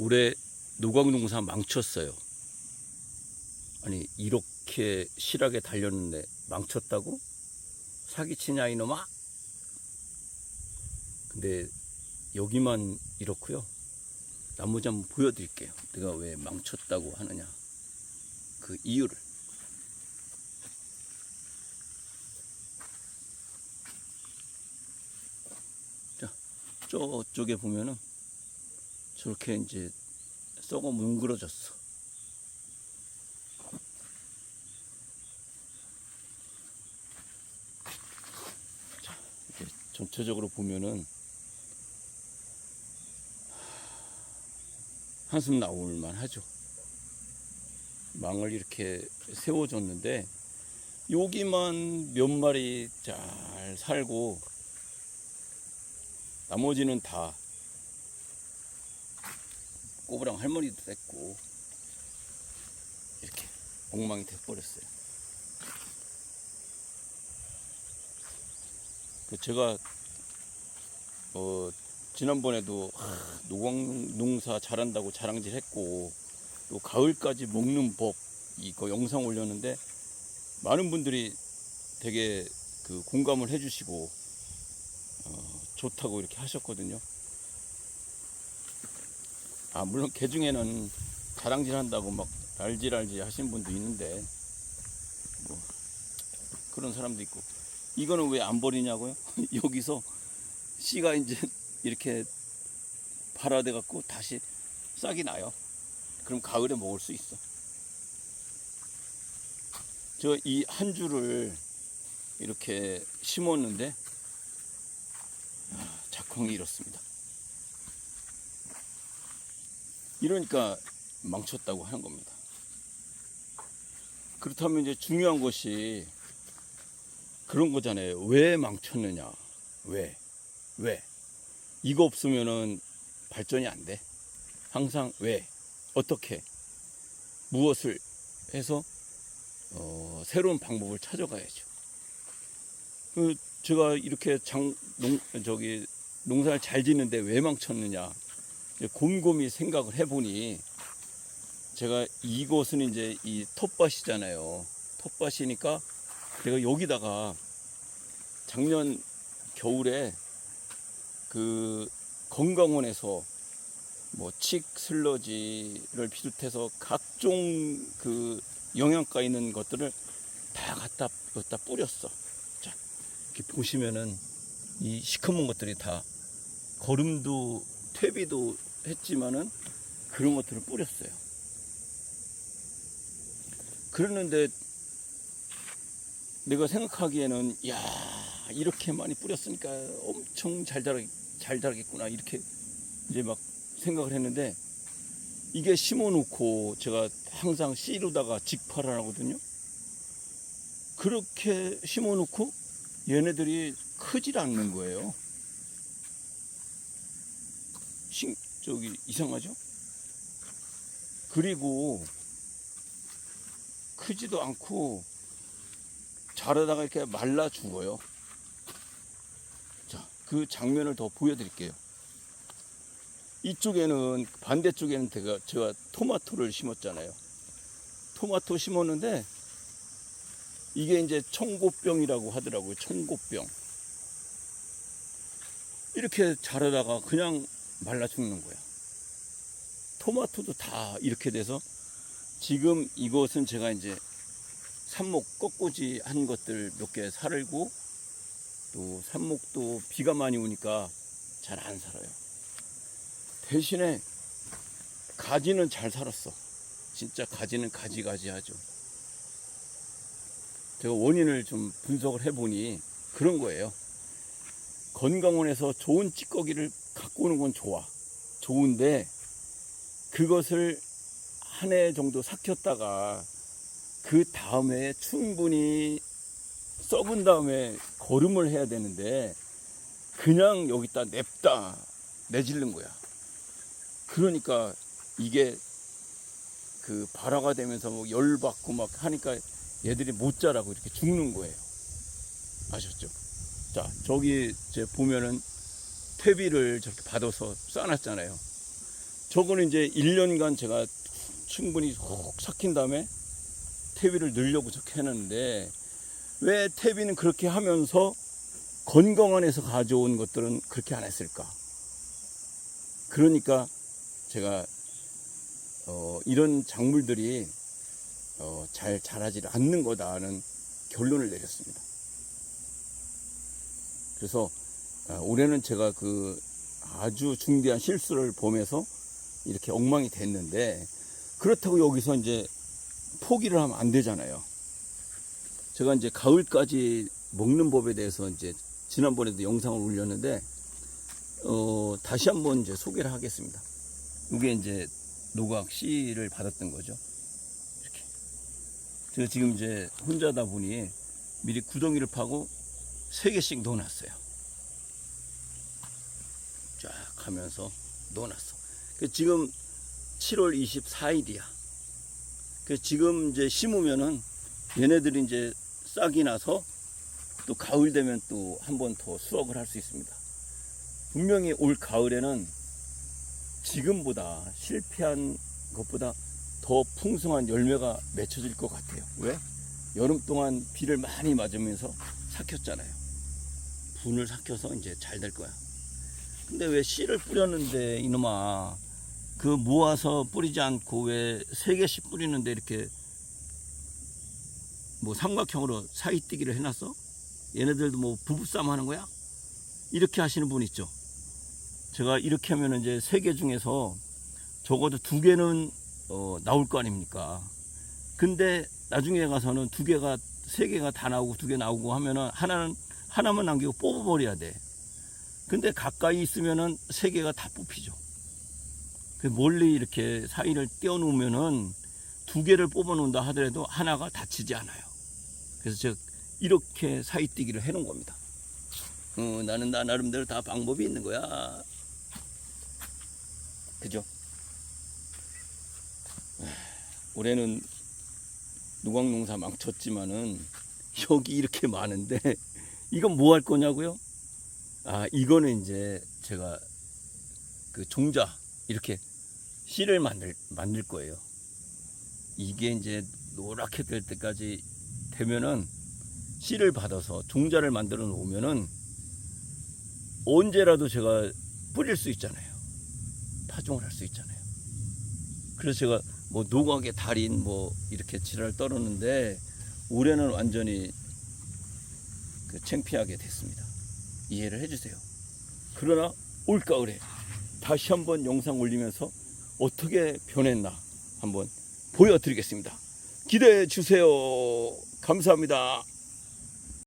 올해 노광농사 망쳤어요. 아니 이렇게 실하게 달렸는데 망쳤다고? 사기치냐 이놈아? 근데 여기만 이렇고요. 나머지 한번 보여드릴게요. 내가 왜 망쳤다고 하느냐. 그 이유를. 자, 저쪽에 보면은 저렇게 이제 썩어 뭉그러졌어. 자, 이렇게 전체적으로 보면은 한숨 나올만 하죠. 망을 이렇게 세워줬는데 여기만 몇 마리 잘 살고 나머지는 다 꼬부랑 할머니도 됐고 이렇게 엉망이 돼버렸어요. 그 제가 어 지난번에도 하, 노광 농사 잘한다고 자랑질 했고 또 가을까지 먹는 법 이거 영상 올렸는데 많은 분들이 되게 그 공감을 해주시고 어, 좋다고 이렇게 하셨거든요. 아 물론 개 중에는 자랑질 한다고 막 알지랄지 하신 분도 있는데 뭐 그런 사람도 있고 이거는 왜 안 버리냐고요? 여기서 씨가 이제 이렇게 발화돼 갖고 다시 싹이 나요. 그럼 가을에 먹을 수 있어. 저 이 한 줄을 이렇게 심었는데 아, 작황이 이렇습니다. 이러니까 망쳤다고 하는 겁니다. 그렇다면 이제 중요한 것이 그런 거잖아요. 왜 망쳤느냐? 왜? 왜? 이거 없으면은 발전이 안 돼. 항상 왜? 어떻게? 무엇을 해서 어, 새로운 방법을 찾아가야죠. 그 제가 이렇게 장 농 저기 농사를 잘 짓는데 왜 망쳤느냐? 이제 곰곰이 생각을 해보니 제가 이곳은 이제 이 텃밭이잖아요. 텃밭이니까 제가 여기다가 작년 겨울에 그 건강원에서 뭐 칡 슬러지를 비롯해서 각종 그 영양가 있는 것들을 다 갖다 여기다 뿌렸어. 자, 이렇게 보시면은 이 시커먼 것들이 다 거름도 퇴비도 했지만은 그런 것들을 뿌렸어요. 그랬는데 내가 생각하기에는 야 이렇게 많이 뿌렸으니까 엄청 잘 자라 잘 자라겠구나 이렇게 이제 막 생각을 했는데 이게 심어놓고 제가 항상 씨로다가 직파를 하거든요. 그렇게 심어놓고 얘네들이 크질 않는 거예요. 신, 저기 이상하죠? 그리고 크지도 않고 자라다가 이렇게 말라 죽어요. 자, 그 장면을 더 보여드릴게요. 이쪽에는 반대쪽에는 제가, 제가 토마토를 심었잖아요. 토마토 심었는데 이게 이제 청고병이라고 하더라고요. 청고병. 이렇게 자라다가 그냥 말라 죽는 거야. 토마토도 다 이렇게 돼서 지금 이것은 제가 이제 삽목 꺾고지 한 것들 몇 개 살고 또 삽목도 비가 많이 오니까 잘 안 살아요. 대신에 가지는 잘 살았어. 진짜 가지는 가지가지 하죠. 제가 원인을 좀 분석을 해보니 그런 거예요. 건강원에서 좋은 찌꺼기를 오는 건 좋아. 좋은데 그것을 한 해 정도 삭혔다가 그 다음에 충분히 썩은 다음에 거름을 해야 되는데 그냥 여기다 냅다 내질른 거야. 그러니까 이게 그 발화가 되면서 뭐 열받고 막 하니까 얘들이 못 자라고 이렇게 죽는 거예요. 아셨죠? 자, 저기 제 보면은 퇴비를 저렇게 받아서 쌓아놨잖아요. 저거는 이제 1년간 제가 충분히 훅 삭힌 다음에 퇴비를 넣으려고 저렇게 해놨는데 왜 퇴비는 그렇게 하면서 건강원에서 가져온 것들은 그렇게 안 했을까? 그러니까 제가 어, 이런 작물들이 어, 잘 자라지 않는 거다는 결론을 내렸습니다. 그래서 아, 올해는 제가 그 아주 중대한 실수를 보면서 이렇게 엉망이 됐는데 그렇다고 여기서 이제 포기를 하면 안 되잖아요. 제가 이제 가을까지 먹는 법에 대해서 이제 지난번에도 영상을 올렸는데 어, 다시 한번 이제 소개를 하겠습니다. 이게 이제 노각 씨를 받았던 거죠. 이렇게. 제가 지금 이제 혼자다 보니 미리 구덩이를 파고 세 개씩 넣어놨어요. 쫙 가면서 넣어놨어. 그 지금 7월 24일이야. 그 지금 이제 심으면은 얘네들이 이제 싹이 나서 또 가을 되면 또 한 번 더 수확을 할 수 있습니다. 분명히 올 가을에는 지금보다 실패한 것보다 더 풍성한 열매가 맺혀질 것 같아요. 왜? 여름 동안 비를 많이 맞으면서 삭혔잖아요. 분을 삭혀서 이제 잘 될 거야. 근데 왜 씨를 뿌렸는데 이놈아 그 모아서 뿌리지 않고 왜 세 개씩 뿌리는데 이렇게 뭐 삼각형으로 사이뜨기를 해놨어? 얘네들도 뭐 부부싸움 하는 거야? 이렇게 하시는 분 있죠. 제가 이렇게 하면 이제 세 개 중에서 적어도 두 개는 어, 나올 거 아닙니까? 근데 나중에 가서는 두 개가 세 개가 다 나오고 두 개 나오고 하면은 하나는 하나만 남기고 뽑아버려야 돼. 근데 가까이 있으면은 세 개가 다 뽑히죠. 그 멀리 이렇게 사이를 떼어놓으면은 두 개를 뽑아놓는다 하더라도 하나가 다치지 않아요. 그래서 제가 이렇게 사이뛰기를 해놓은 겁니다. 어, 나는 나 나름대로 다 방법이 있는 거야. 그죠? 에, 올해는 누광농사 망쳤지만은 여기 이렇게 많은데 이건 뭐 할 거냐고요? 아 이거는 이제 제가 그 종자 이렇게 씨를 만들 만들 거예요. 이게 이제 노랗게 될 때까지 되면은 씨를 받아서 종자를 만들어 놓으면은 언제라도 제가 뿌릴 수 있잖아요. 파종을 할 수 있잖아요. 그래서 제가 뭐 노각의 달인 뭐 이렇게 지랄 떨었는데 올해는 완전히 그 창피하게 됐습니다. 이해를 해주세요. 그러나 올가을에 다시 한번 영상 올리면서 어떻게 변했나 한번 보여드리겠습니다. 기대해 주세요. 감사합니다.